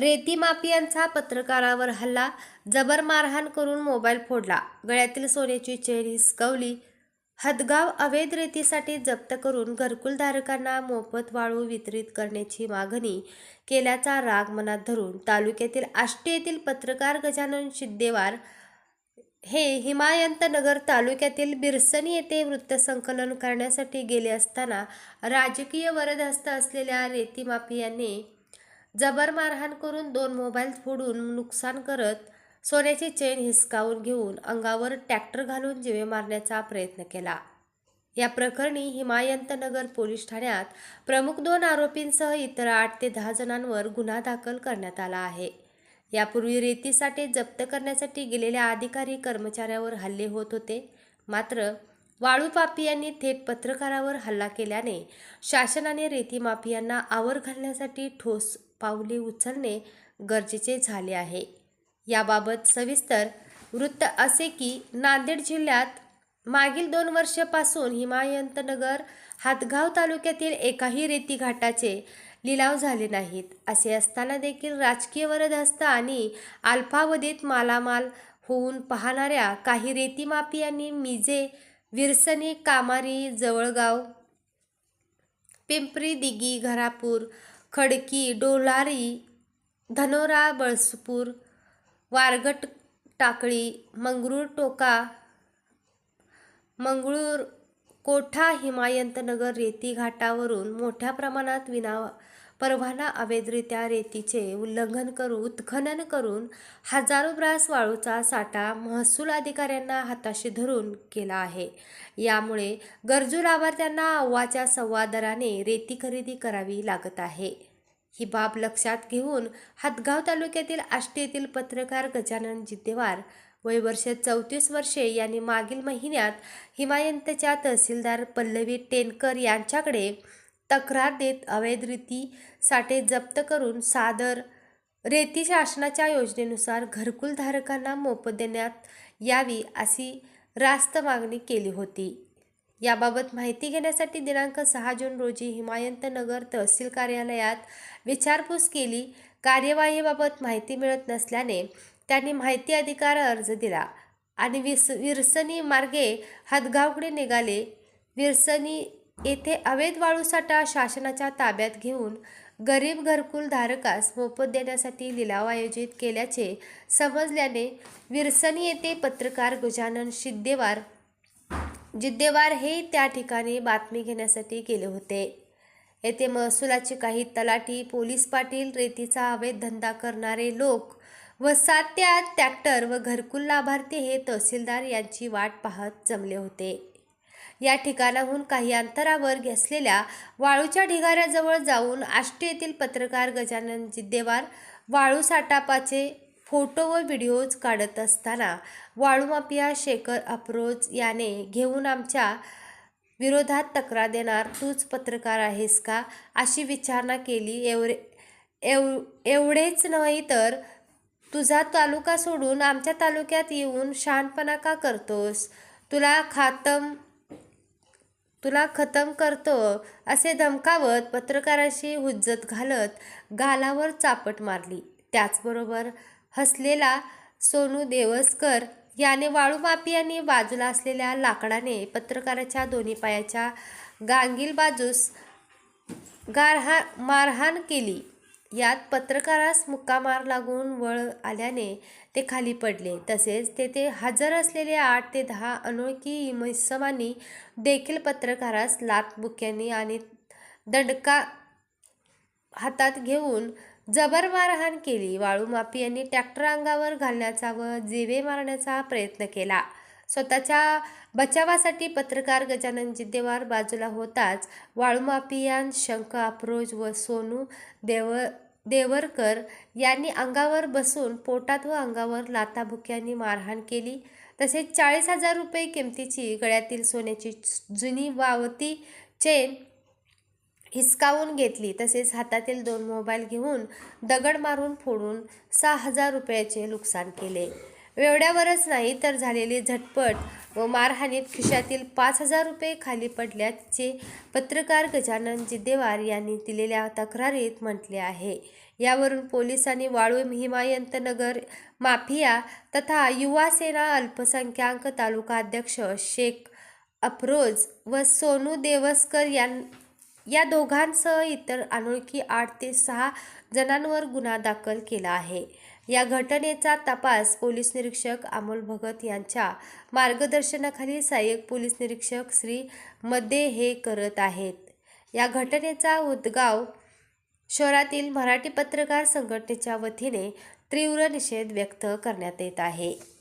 रेती माफियांचा पत्रकारावर हल्ला जबर मारहाण करून मोबाईल फोडला. गळ्यातील सोन्याची चेन हिसकवली. हदगाव अवैध रेतीसाठी जप्त करून घरकुलधारकांना मोफत वाळू वितरित करण्याची मागणी केल्याचा राग मनात धरून तालुक्यातील आष्टी येथील पत्रकार गजानन शिद्देवार हे हिमायंतनगर तालुक्यातील बिरसनी येथे वृत्तसंकलन करण्यासाठी गेले असताना राजकीय वरदहस्त असलेल्या रेती माफियांनी जबर मारहाण करून दोन मोबाईल फोडून नुकसान करत सोन्याची चेन हिसकावून घेऊन अंगावर ट्रॅक्टर घालून जिवे मारण्याचा प्रयत्न केला. या प्रकरणी हिमायंतनगर पोलीस ठाण्यात प्रमुख दोन आरोपींसह इतर आठ ते दहा जणांवर गुन्हा दाखल करण्यात आला आहे. यापूर्वी रेतीसाठी जप्त करण्यासाठी गेलेल्या अधिकारी कर्मचाऱ्यावर हल्ले होत होते. मात्र वाळू पापियांनी थेट पत्रकारावर हल्ला केल्याने शासनाने रेती माफियांना आवर घालण्यासाठी ठोस पावले उचलणे गरजेचे झाले आहे. याबाबत सविस्तर वृत्त असे की नांदेड जिल्ह्यात मागील दोन वर्षापासून हिमायंतनगर हातगाव तालुक्यातील एकाही रेती घाटाचे लिलाव झाले नाहीत. असे असताना देखील राजकीय वरदहस्त आणि अल्पावधीत मालामाल होऊन पाहणाऱ्या काही रेती माफियांनी मिजे विरसनी कामारी जवळगाव पिंपरी दिगी घरापूर खडकी डोलारी धनोरा बळसपूर वारगट टाकळी मंगरूळ टोका मंगळूर कोठा हिमायंतनगर रेती घाटावरून मोठ्या प्रमाणात विना परवाना अवैधरित्या रेतीचे उल्लंघन करून उत्खनन करून हजारो ब्रास वाळूचा साठा महसूल अधिकाऱ्यांना हाताशी धरून केला आहे. यामुळे गरजू लाभार्थ्यांना अव्वाच्या सव्वा दराने रेती खरेदी करावी लागत आहे. ही बाब लक्षात घेऊन हातगाव तालुक्यातील आष्टी येथील पत्रकार गजानन जितेवार वय वर्ष चौतीस वर्षे यांनी मागील महिन्यात हिमायंतच्या तहसीलदार पल्लवी टेनकर यांच्याकडे तक्रार देत अवैधरीती साठे जप्त करून सादर रेती शासनाच्या योजनेनुसार घरकुलधारकांना मोफत देण्यात यावी अशी रास्त मागणी केली होती. याबाबत माहिती घेण्यासाठी दिनांक सहा जून रोजी हिमायंतनगर तहसील कार्यालयात विचारपूस केली. कार्यवाहीबाबत माहिती मिळत नसल्याने त्यांनी माहिती अधिकार अर्ज दिला आणि विस विरसनी मार्गे हदगावकडे निघाले. विरसनी येथे अवैध वाळूसाठा शासनाच्या ताब्यात घेऊन गरीब घरकुल धारकास मोफत देण्यासाठी लिलाव आयोजित केल्याचे समजल्याने विरसनी येथे पत्रकार गजानन शिद्देवार जिद्देवार हे त्या ठिकाणी बातमी घेण्यासाठी गेले होते. येथे महसुलाचे काही तलाठी पोलीस पाटील रेतीचा अवैध धंदा करणारे लोक व सात ते आठ ट्रॅक्टर व घरकुल लाभार्थी हे तहसीलदार यांची वाट पाहत जमले होते. या ठिकाणाहून काही अंतरावर घेसलेल्या वाळूच्या ढिगाऱ्याजवळ जाऊन आष्टी येथील पत्रकार गजानन जिद्देवार वाळू साठापाचे फोटो व व्हिडिओज काढत असताना वाळूमाफिया शेखर अफरोज याने घेऊन आमच्या विरोधात तक्रार देणार तूच पत्रकार आहेस का? अशी विचारणा केली. एवढे एव एवढेच नव्हे तर तुझा तालुका सोडून आमच्या तालुक्यात येऊन शहाणपणा का करतोस? तुला खातम तुला खतम करतो असे धमकावत पत्रकाराशी हुज्जत घालत गालावर चापट मारली. त्याचबरोबर हसलेला सोनू देवसकर याने वाळूमाफियांनी बाजूला असलेल्या लाकडाने पत्रकाराच्या दोन्ही पायाच्या गांगील बाजूस गारहा मारहाण केली. यात पत्रकारास मुक्कामार लागून वळ आल्याने ते खाली पडले. तसेच तेथे हजर असलेले आठ ते दहा अनोळखी मैसमांनी देखील पत्रकारास लातबुक्यांनी आणि दंडका हातात घेऊन जबर मारहाण केली. वाळू माफियांनी ट्रॅक्टर अंगावर घालण्याचा व जिवे मारण्याचा प्रयत्न केला. स्वतःच्या बचावासाठी पत्रकार गजानन जिद्देवार बाजूला होताच वाळूमाफियान शंख अफरोज व सोनू देव देवरकर यांनी अंगावर बसून पोटात व अंगावर लाताभुक्यांनी मारहाण केली. तसेच चाळीस हजार रुपये किमतीची गळ्यातील सोन्याची जुनी वावती चेन हिसकावून घेतली. तसेच हातातील दोन मोबाईल घेऊन दगड मारून फोडून सहा हजार रुपयाचे नुकसान केले. एवढ्यावरच नाही तर झालेली झटपट व मारहाणीत खिशातील पाच हजार रुपये खाली पडल्याचे पत्रकार गजानन जिद्देवार यांनी दिलेल्या तक्रारीत म्हटले आहे. यावरून पोलिसांनी वाळू हिमायंतनगर माफिया तथा युवा सेना अल्पसंख्याक तालुका अध्यक्ष शेख अफरोज व सोनू देवस्कर यां या दोघांसह इतर अनोळखी आठ ते सहा जणांवर गुन्हा दाखल केला आहे. या घटनेचा तपास पोलीस निरीक्षक अमोल भगत यांच्या मार्गदर्शनाखाली सहाय्यक पोलीस निरीक्षक श्री मध्ये हे करत आहेत. या घटनेचा उद्गाव शहरातील मराठी पत्रकार संघटनेच्या वतीने तीव्र निषेध व्यक्त करण्यात येत आहे.